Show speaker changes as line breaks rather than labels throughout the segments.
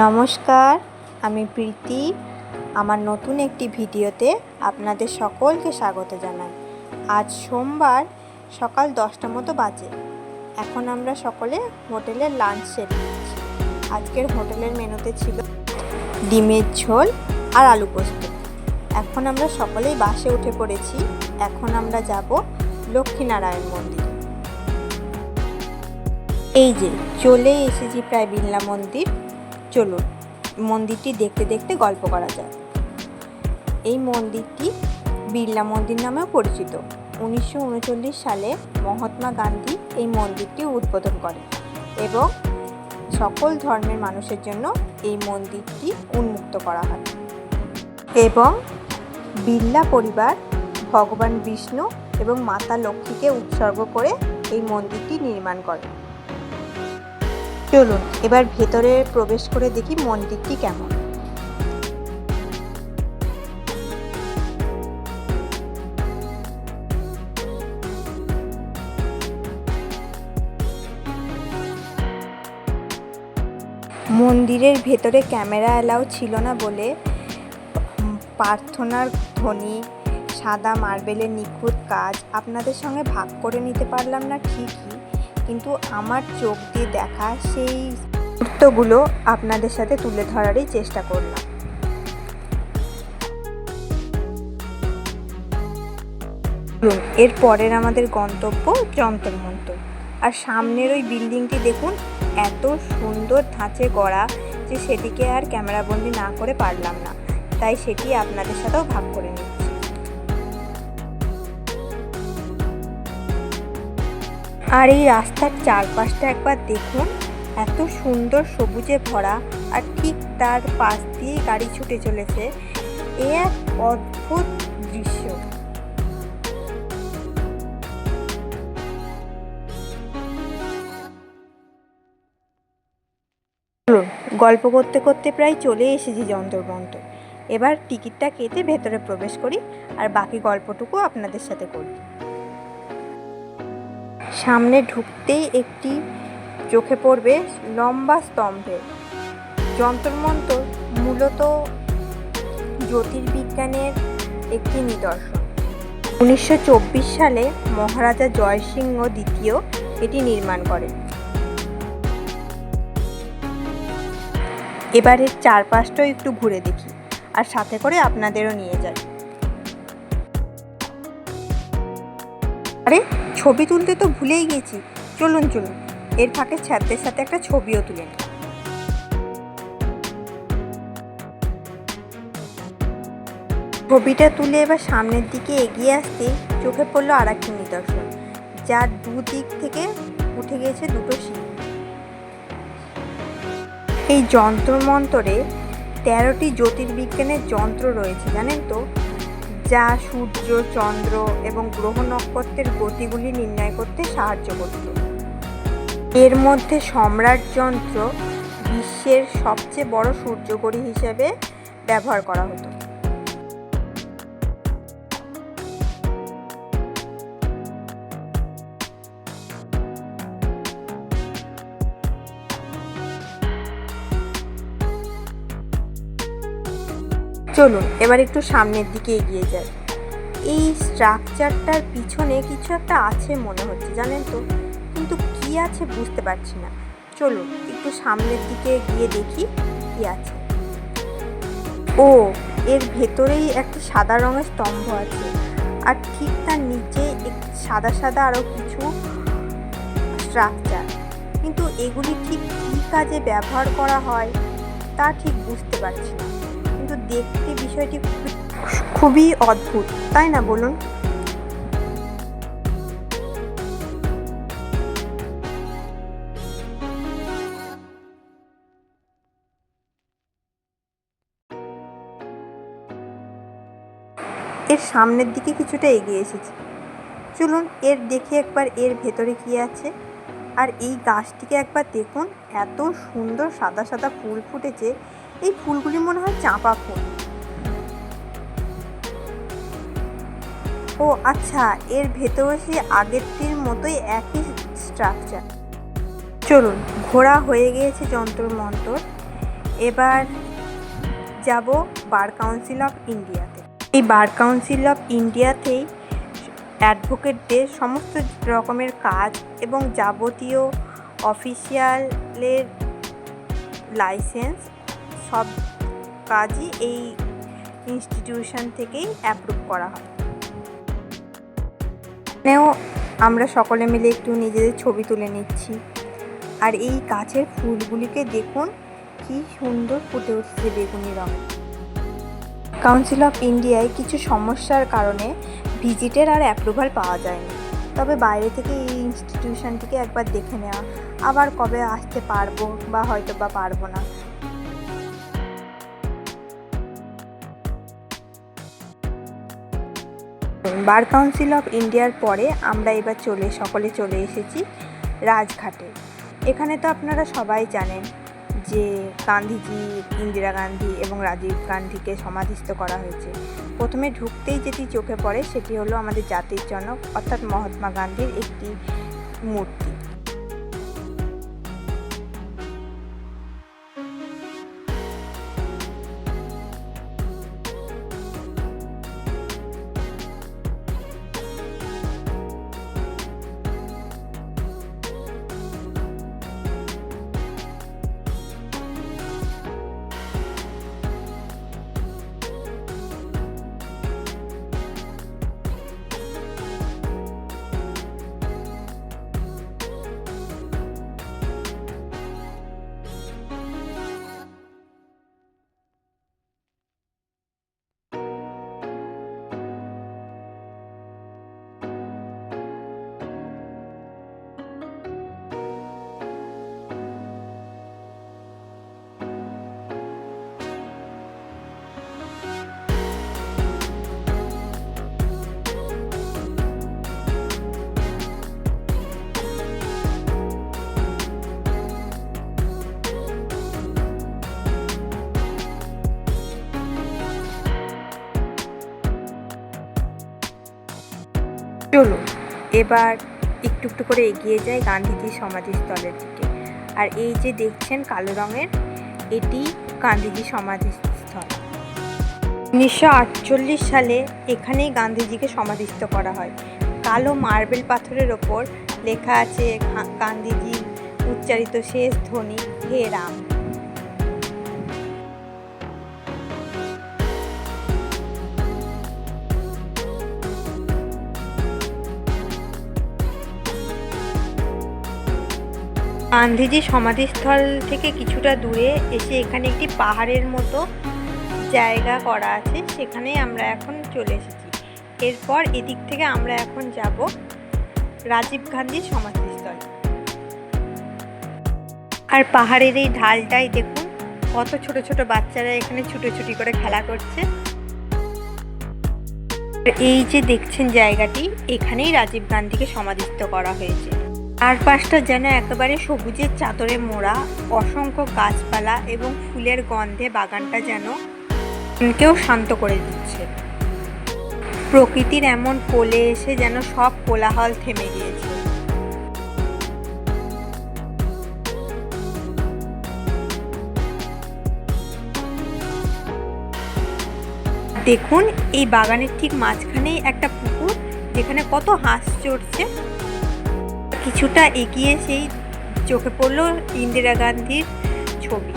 নমস্কার, আমি প্রীতি। আমার নতুন একটি ভিডিওতে আপনাদের সকলকে স্বাগত জানাই। আজ সোমবার সকাল দশটা মতো বাজে। এখন আমরা সকলে হোটেলে লাঞ্চ সেরে নিচ্ছি। আজকের হোটেলের মেনুতে ছিল ডিমের ঝোল আর আলু পোস্ত। এখন আমরা সকলেই বাসে উঠে পড়েছি। এখন আমরা যাব লক্ষ্মীনারায়ণ মন্দির। এই যে, চলে এসেছি প্রায় বিড়লা মন্দির। চলুন, মন্দিরটি দেখতে দেখতে গল্প করা যায় এই মন্দিরটি বিড়লা মন্দির নামেও পরিচিত। উনিশশো উনচল্লিশ সালে মহাত্মা গান্ধী এই মন্দিরটি উদ্বোধন করেন এবং সকল ধর্মের মানুষের জন্য এই মন্দিরটি উন্মুক্ত করা হয় এবং বিড়লা পরিবার ভগবান বিষ্ণু এবং মাতা লক্ষ্মীকে উৎসর্গ করে এই মন্দিরটি নির্মাণ করে চলুন, এবার ভেতরে প্রবেশ করে দেখি মন্দিরটি কেমন। মন্দিরের ভেতরে ক্যামেরা অ্যালাউ ছিল না বলে প্রার্থনার ধ্বনি, সাদা মার্বেলের নিখুঁত কাজ আপনাদের সঙ্গে ভাগ করে নিতে পারলাম না ঠিকই। কিন্তু আমার চোখ দিয়ে দেখা সেই মুহূর্তগুলো আপনাদের সাথে তুলে ধরারই চেষ্টা করলাম। এর পরের আমাদের গন্তব্য যন্তর মন্তর। আর সামনের ওই বিল্ডিংটি দেখুন, এত সুন্দর ধাঁচে গড়া যে সেটিকে আর ক্যামেরাবন্দি না করে পারলাম না। তাই সেটি আপনাদের সাথেও ভাগ করে নিচ্ছি আর এই রাস্তার চারপাশটা একবার দেখুন। এত সুন্দর সবুজে ভরা আর ঠিক তার পাশ দিয়ে গাড়ি ছুটে চলেছে। এ এক অদ্ভুত দৃশ্য। গল্প করতে করতে প্রায় চলে এসেছি যন্তর মন্তর এবার টিকিটটা কেটে ভেতরে প্রবেশ করি আর বাকি গল্পটুকু আপনাদের সাথে করি সামনে ঢুকতেই একটি চোখে পড়বে লম্বা স্তম্ভে। যন্তর মন্তর মূলত জ্যোতির্বিজ্ঞানের একটি নিদর্শন। উনিশশো চব্বিশ সালে মহারাজা জয়সিংহ দ্বিতীয় এটি নির্মাণ করেন। এবারের চারপাশটাও একটু ঘুরে দেখি আর সাথে করে আপনাদেরও নিয়ে যাই। আরে ছবি তুলতে তো ভুলেই গেছি। চলুন চলুন। এর ফাঁকে ছাত্রের সাথে একটা ছবিও তুলে ছবিটা তুলে এবার সামনের দিকে এগিয়ে আসতে চোখে পড়ল আর একটি নিদর্শন, যার দুদিক থেকে উঠে গেছে দুটো সিঁড়ি এই যন্ত্র মন্তরে তেরোটি জ্যোতির্বিজ্ঞানের যন্ত্র রয়েছে, জানেন তো? যা সূর্য, চন্দ্র এবং গ্রহ নক্ষত্রের গতিগুলি নির্ণয় করতে সাহায্য করত। এর মধ্যে সম্রাট যন্ত্র বিশ্বের সবচেয়ে বড় সূর্যঘড়ি হিসেবে ব্যবহার করা হতো। চলুন, এবার একটু সামনের দিকে এগিয়ে যাই। এই স্ট্রাকচারটার পিছনে কিছু একটা আছে মনে হচ্ছে, জানেন তো? কিন্তু কি আছে বুঝতে পারছি না। চলুন, একটু সামনের দিকে গিয়ে দেখি কি আছে। ও, এর ভেতরেই একটা সাদা রঙের স্তম্ভ আছে। আর ঠিক তার নিচে সাদা সাদা আরও কিছু স্ট্রাকচার। কিন্তু এগুলি ঠিক কী কাজে ব্যবহার করা হয় তা ঠিক বুঝতে পারছি না। কিন্তু দেখতে বিষয়টি খুবই- অদ্ভুত, তাই না বলুন? এর সামনের দিকে কিছুটা এগিয়ে এসেছি। চলুন এর দেখি একবার এর ভেতরে কি আছে। আর এই গাছটিকে একবার দেখুন, এত সুন্দর সাদা সাদা ফুল ফুটেছে এই ফুলগুলি মনে হয় চাঁপা ফুল। ও আচ্ছা এর ভেতরে সেই আগেরটির মতোই একই স্ট্রাকচার চলুন ঘোরা হয়ে গিয়েছে যন্তর মন্তর এবার যাব বার কাউন্সিল অফ ইন্ডিয়াতে। এই বার কাউন্সিল অফ ইন্ডিয়াতেই অ্যাডভোকেটদের সমস্ত রকমের কাজ এবং যাবতীয় অফিসিয়ালের লাইসেন্স সব কাজই এই ইনস্টিটিউশন থেকেই অ্যাপ্রুভ করা হয়। এখানেও আমরা সকলে মিলে একটু নিজেদের ছবি তুলে নিচ্ছি। আর এই গাছের ফুলগুলিকে দেখুন, কি সুন্দর ফুটে উঠছে বেগুনি রঙে কাউন্সিল অফ ইন্ডিয়ায় কিছু সমস্যার কারণে ভিজিটের আর অ্যাপ্রুভাল পাওয়া যায়নি। তবে বাইরে থেকে এই ইনস্টিটিউশনটিকে একবার দেখে নেওয়া। আবার কবে আসতে পারব বা হয়তো বা পারব না। বার কাউন্সিল অফ ইন্ডিয়ার পরে আমরা এবার চলে, সকলে চলে এসেছি রাজঘাটে। এখানে তো আপনারা সবাই জানেন যে গান্ধীজি, ইন্দিরা গান্ধী এবং রাজীব গান্ধীকে সমাধিস্থ করা হয়েছে। প্রথমে ঢুকতেই যেটি চোখে পড়ে সেটি হলো আমাদের জাতির জনক, অর্থাৎ মহাত্মা গান্ধীর একটি মূর্তি। এবার একটু একটু করে এগিয়ে যায় গান্ধীজির সমাধিস্থলের দিকে। আর এই যে দেখছেন কালো রঙের, এটি গান্ধীজি সমাধিস্থল। উনিশশো আটচল্লিশ সালে এখানেই গান্ধীজিকে সমাধিস্থ করা হয়। কালো মার্বেল পাথরের ওপর লেখা আছে, গা- গান্ধীজির উচ্চারিত শেষ ধ্বনি, হে রাম। গান্ধীজি সমাধিস্থল থেকে কিছুটা দূরে এসে এখানে একটি পাহাড়ের মতো জায়গা করা আছে সেখানে আমরা এখন চলে এসেছি। এরপর এদিক থেকে আমরা এখন যাব রাজীব গান্ধীর সমাধিস্থল। আর পাহাড়ের এই ঢালটাই দেখুন, কত ছোট ছোট বাচ্চারা এখানে ছুটোছুটি করে খেলা করছে। এই যে দেখছেন জায়গাটি, এখানেই রাজীব গান্ধীকে সমাধিস্থ করা হয়েছে। চারপাশটা যেন একেবারে সবুজের চাদরে মোড়া, অসংখ্য গাছপালা এবং ফুলের গন্ধে বাগানটা যেন মনকেও শান্ত করে দিচ্ছে। প্রকৃতির এমন কোলে এসে যেন সব কোলাহল থেমে গিয়েছে। দেখুন, এই বাগানের ঠিক মাঝখানেই একটা পুকুর, যেখানে কত হাঁস চড়ছে। কিছুটা এগিয়ে সেই চোখে পড়ল ইন্দিরা গান্ধীর ছবি।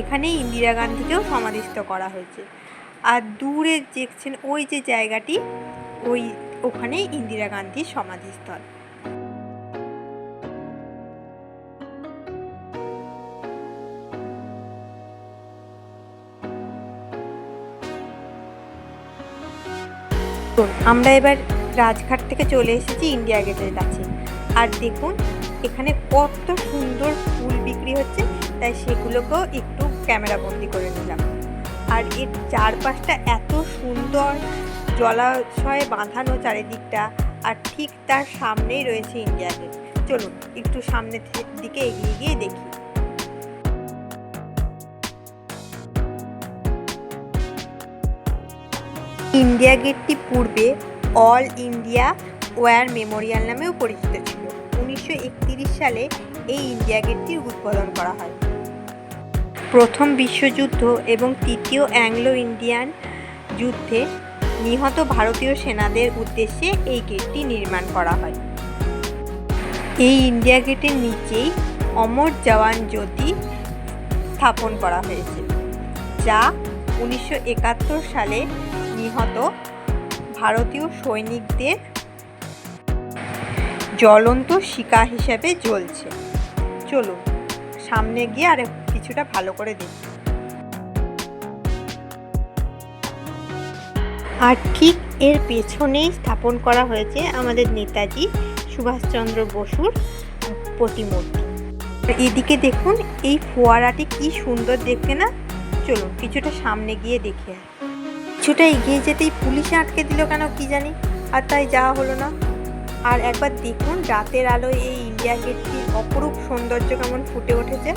এখানে ইন্দিরা গান্ধীকেও সমাধিস্থ করা হয়েছে। আর দূরে দেখছেন ওই যে জায়গাটি, ওই ওখানেই ইন্দিরা গান্ধীর সমাধিস্থল। আমরা এবার রাজঘাট থেকে চলে এসেছি ইন্ডিয়া গেটের কাছে। আর দেখুন, এখানে কত সুন্দর ফুল বিক্রি হচ্ছে, তাই সেগুলোকেও একটু ক্যামেরা বন্দি করে নিলাম। আর এর চারপাশটা এত সুন্দর জলাশয়ে বাঁধানো চারিদিকটা, আর ঠিক তার সামনেই রয়েছে ইন্ডিয়া গেট চলুন, একটু সামনের দিকে এগিয়ে গিয়ে দেখি। ইন্ডিয়া গেটটি পূর্বে অল ইন্ডিয়া ওয়ার মেমোরিয়াল নামেও পরিচিত ছিল। উনিশশো সালে এই ইন্ডিয়া গেটটির উদ্বোধন করা হয়। প্রথম বিশ্বযুদ্ধ এবং তৃতীয় অ্যাংলো ইন্ডিয়ান যুদ্ধে নিহত ভারতীয় সেনাদের উদ্দেশ্যে এই গেটটি নির্মাণ করা হয়। এই ইন্ডিয়া গেটের নিচেই অমর জওয়ান জ্যোতি স্থাপন করা হয়েছে, যা উনিশশো একাত্তর সালে নিহত ভারতীয় সৈনিকদের জ্বলন্ত শিকা হিসেবে জ্বলছে। চলুন, সামনে গিয়ে আর কিছুটা ভালো করে দেখি। আর ঠিক এর পেছনেই স্থাপন করা হয়েছে আমাদের নেতাজি সুভাষচন্দ্র বসুর প্রতিমূর্তি। এদিকে দেখুন, এই ফোয়ারাটি কি সুন্দর দেখতে না? চলুন, কিছুটা সামনে গিয়ে দেখে। কিছুটা এগিয়ে যেতেই পুলিশে আটকে দিল কেন কি জানি? আর তাই যাওয়া হলো না। আর একবার দেখুন, রাতের আলোয় এই ইন্ডিয়া গেটটির অপরূপ সৌন্দর্য কেমন ফুটে উঠেছে।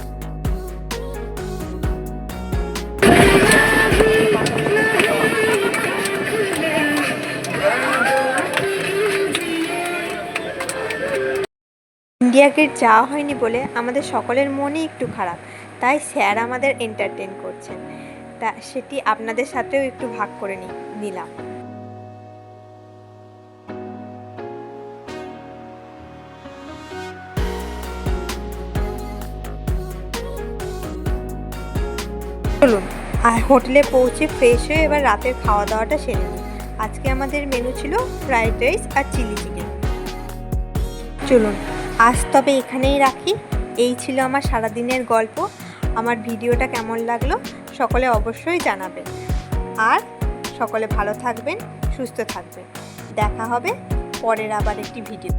ইন্ডিয়া গেট যাওয়া হয়নি বলে আমাদের সকলের মনই একটু খারাপ, তাই স্যার আমাদের এন্টারটেন করছেন। তা সেটি আপনাদের সাথেও একটু ভাগ করে নিলাম। চলুন, আর হোটেলে পৌঁছে ফ্রেশ হয়ে এবার রাতের খাওয়া দাওয়াটা সেরে নিই। আজকে আমাদের মেনু ছিল ফ্রাইড রাইস আর চিলি চিকেন চলুন, আজ তবে এখানেই রাখি। এই ছিল আমার সারাদিনের গল্প। আমার ভিডিওটা কেমন লাগল সকলে অবশ্যই জানাবেন। আর সকলে ভালো থাকবেন, সুস্থ থাকবেন। দেখা হবে পরের আবার একটি ভিডিও